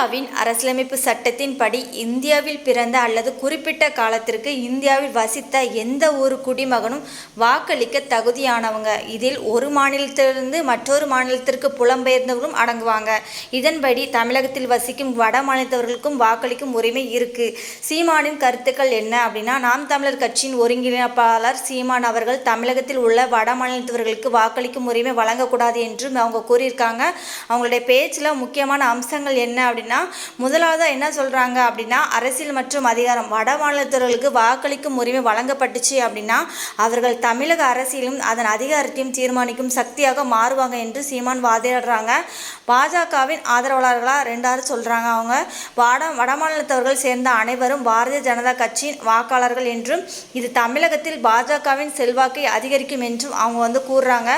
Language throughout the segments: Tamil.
இந்தியாவின் அரசியலமைப்பு சட்டத்தின்படி இந்தியாவில் பிறந்த அல்லது குறிப்பிட்ட காலத்திற்கு இந்தியாவில் வசித்த எந்த ஒரு குடிமகனும் வாக்களிக்க தகுதியானவங்க. இதில் ஒரு மாநிலத்திலிருந்து மற்றொரு மாநிலத்திற்கு புலம்பெயர்ந்தவர்களும் அடங்குவாங்க. இதன்படி தமிழகத்தில் வசிக்கும் வட மாநிலத்தவர்களுக்கும் வாக்களிக்கும் உரிமை இருக்கு. சீமானின் கருத்துக்கள் என்ன அப்படின்னா நாம் தமிழர் கட்சியின் ஒருங்கிணைப்பாளர் சீமான் அவர்கள் தமிழகத்தில் உள்ள வட மாநிலத்தவர்களுக்கு வாக்களிக்கும் உரிமை வழங்கக்கூடாது என்றும் அவங்க கூறியிருக்காங்க. அவங்களுடைய பேச்சில் முக்கியமான அம்சங்கள் என்ன அப்படின்னா முதலாவதாக என்ன சொல்கிறாங்க அப்படின்னா அரசியல் மற்றும் அதிகாரம். வட மாநிலத்தவர்களுக்கு வாக்களிக்கும் உரிமை வழங்கப்பட்டுச்சு அப்படின்னா அவர்கள் தமிழக அரசியலும் அதன் அதிகாரத்தையும் தீர்மானிக்கும் சக்தியாக மாறுவாங்க என்று சீமான் வாதிடுறாங்க. பாஜகவின் ஆதரவாளர்களாக ரெண்டாவது சொல்கிறாங்க அவங்க. வட வட மாநிலத்தவர்கள் சேர்ந்த அனைவரும் பாரதிய ஜனதா கட்சியின் வாக்காளர்கள் என்றும் இது தமிழகத்தில் பாஜகவின் செல்வாக்கை அதிகரிக்கும் என்றும் அவங்க வந்து கூறுறாங்க.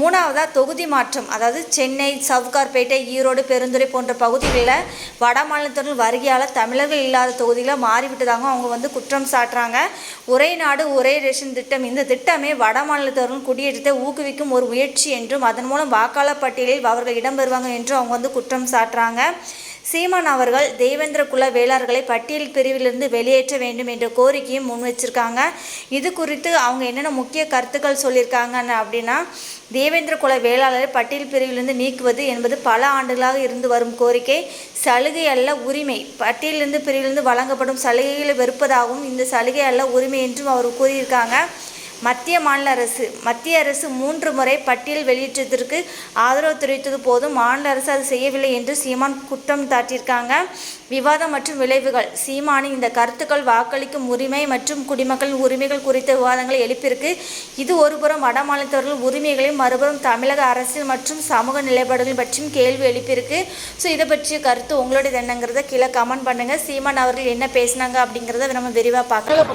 மூணாவதாக தொகுதி மாற்றம். அதாவது சென்னை சவுகார்பேட்டை ஈரோடு பெருந்துறை போன்ற பகுதிகளில் வட மாநிலத்தவர்கள் வருகையால் தமிழர்கள் இல்லாத தொகுதியில் மாறிவிட்டதாக அவங்க வந்து குற்றம் சாட்டுறாங்க. ஒரே நாடு ஒரே ரேஷன் திட்டம். இந்த திட்டமே வட மாநிலத்தவர்கள் குடியேற்றத்தை ஊக்குவிக்கும் ஒரு முயற்சி என்றும் அதன் மூலம் வாக்காளர் பட்டியலில் அவர்கள் இடம்பெறுவாங்க என்றும் அவங்க வந்து குற்றம் சாட்டுறாங்க. சீமான் அவர்கள் தேவேந்திர குல வேளாளர்களை பட்டியல் பிரிவிலிருந்து வெளியேற்ற வேண்டும் என்ற கோரிக்கையும் முன் வச்சிருக்காங்க இது குறித்து அவங்க என்னென்ன முக்கிய கருத்துக்கள் சொல்லியிருக்காங்கன்னு அப்படின்னா தேவேந்திர குல வேளாளரை பட்டியல் பிரிவிலிருந்து நீக்குவது என்பது பல ஆண்டுகளாக இருந்து வரும் கோரிக்கை. சலுகை அல்ல உரிமை. பட்டியலிருந்து பிரிவிலிருந்து வழங்கப்படும் சலுகைகளை வெறுப்பதாகவும் இந்த சலுகை அல்ல உரிமை என்றும் அவர் கூறியிருக்காங்க. மத்திய மாநில அரசு மத்திய அரசு மூன்று முறை பட்டியல் வெளியிட்டதற்கு ஆதரவு தெரிவித்தது போதும் மாநில அரசு அது செய்யவில்லை என்று சீமான் குற்றம் சாட்டியிருக்காங்க. விவாதம் மற்றும் விளைவுகள். சீமானின் இந்த கருத்துக்கள் வாக்களிக்கும் உரிமை மற்றும் குடிமக்களின் உரிமைகள் குறித்த விவாதங்களை எழுப்பியிருக்கு. இது ஒருபுறம் வட மாநிலத்தவர்கள் உரிமைகளையும் மறுபுறம் தமிழக அரசியல் மற்றும் சமூக நிலைப்பாடுகள் பற்றியும் கேள்வி எழுப்பியிருக்கு. ஸோ இதை பற்றிய கருத்து உங்களுடைய என்னங்கிறத கீழே கமெண்ட் பண்ணுங்கள் சீமான் அவர்கள் என்ன பேசினாங்க அப்படிங்கிறத நம்ம விரிவாக பார்க்கலாம்.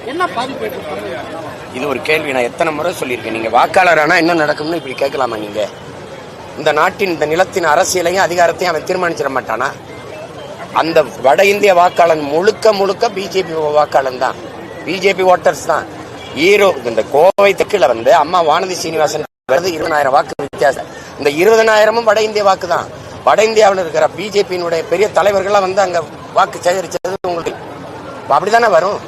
இது என்ன பாதிப்பு இது ஒரு கேள்வி. நான் எத்தனை முறை சொல்லியிருக்கேன். நீங்க வாக்காளர் என்ன நடக்கும்னு இப்படி கேட்கலாமா நீங்க? இந்த நாட்டின் இந்த நிலத்தின் அரசியலையும் அதிகாரத்தையும் அவன் தீர்மானிச்சிட மாட்டானா? அந்த வட இந்திய வாக்காளன் முழுக்க முழுக்க பிஜேபி வாக்காளன் தான். பிஜேபி ஓட்டர்ஸ் தான். ஈரோ இந்த கோவை தெற்குல வந்து அம்மா வானதி சீனிவாசன் வருது இருபதாயிரம் வாக்கு வித்தியாசம். இந்த இருபதனாயிரமும் வட இந்திய வாக்கு தான். வட இந்தியாவில் இருக்கிற பிஜேபியினுடைய பெரிய தலைவர்கள்லாம் வந்து அங்க வாக்கு சேகரிச்சது உங்களுக்கு. அப்படிதானே வரும்?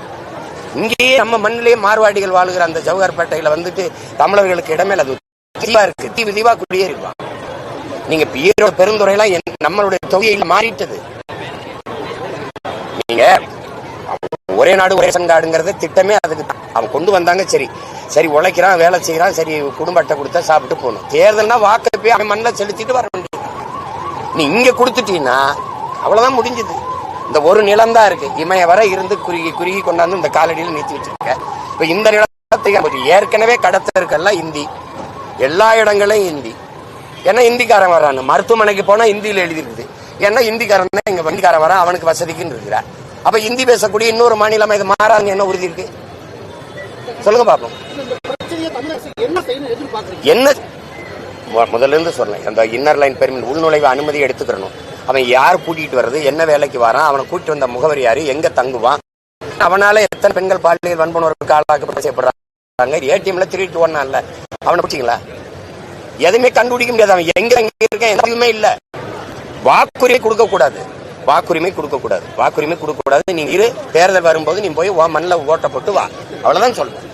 இங்கேயே நம்ம மண்ணிலேயே மார்வாடிகள் வாழுகிற அந்த ஜவஹர்பேட்டையில வந்துட்டு தமிழர்களுக்கு இடமே அது தீவா இருக்கு. தீவு தீவா குடியேறிடுவான் நீங்க இப்ப பெருந்துறையெல்லாம் என்- நம்மளுடைய தொகையில மாறிட்டது. நீங்க ஒரே நாடு ஒரே சங்காடுங்கிறத திட்டமே அதுக்கு அவன் கொண்டு வந்தாங்க சரி. சரி உழைக்கிறான் வேலை செய்யறான் சரி குடும்ப அட்டை கொடுத்தா சாப்பிட்டு போகணும். தேர்தல்னா வாக்கு போய் அவன் மண்ணில் செலுத்திட்டு வர வேண்டியது. நீ இங்க கொடுத்துட்டீங்கன்னா அவ்வளவுதான் முடிஞ்சது. இந்த ஒரு நிலம் தான் இருக்கு. இமய வரை இருந்து குறுகி குறுகி கொண்டாந்து இந்த காலடியில் நீத்தி வச்சிருக்க இப்ப இந்த நிலத்தை ஏற்கனவே கடத்த இருக்கெல்லாம் இந்தி. எல்லா இடங்களையும் இந்தி. ஏன்னா இந்திக்காரன் வரான்னு மருத்துவமனைக்கு போனா இந்தியில எழுதிருக்குது. ஏன்னா இந்திக்காரன் தான் இங்க வண்டிக்காரன் வரான் அவனுக்கு வசதிக்குன்னு இருக்கிற அப்ப இந்தி பேசக்கூடிய இன்னொரு மாநிலம் இது மாறாங்க என்ன உறுதி இருக்கு? சொல்லுங்க பாப்போம். என்ன? முதல்ல இருந்து சொல்றேன். அந்த இன்னர் லைன் பெருமின் உள்நுழைவு அனுமதி எடுத்துக்கிறணும் அவன் யார் கூட்டிட்டு வர்றது என்ன வேலைக்கு வரான் அவனை கூட்டிட்டு வந்த முகவரி யாரு எங்க தங்குவான்? அவனால எத்தனை பெண்கள் பாலியல் வன்புணர்வுக்கு ஆளாக்கப்பட்டு செய்யப்படுறாங்க ஏடிஎம்ல திருட்டு ஓடனான்ல. அவனை பிடிச்சிங்களா? எதுவுமே கண்டுபிடிக்க முடியாது அவன். எங்க எங்க இருக்கேன்? எதுவுமே இல்ல. வாக்குரிமை கொடுக்க கூடாது. வாக்குரிமை கொடுக்க கூடாது. வாக்குரிமை கொடுக்க கூடாது. நீ இரு தேர்தல் வரும்போது நீ போய் உன் மண்ணில் ஓட்ட போட்டு வா. அவ்வளவுதான் சொல்றேன்.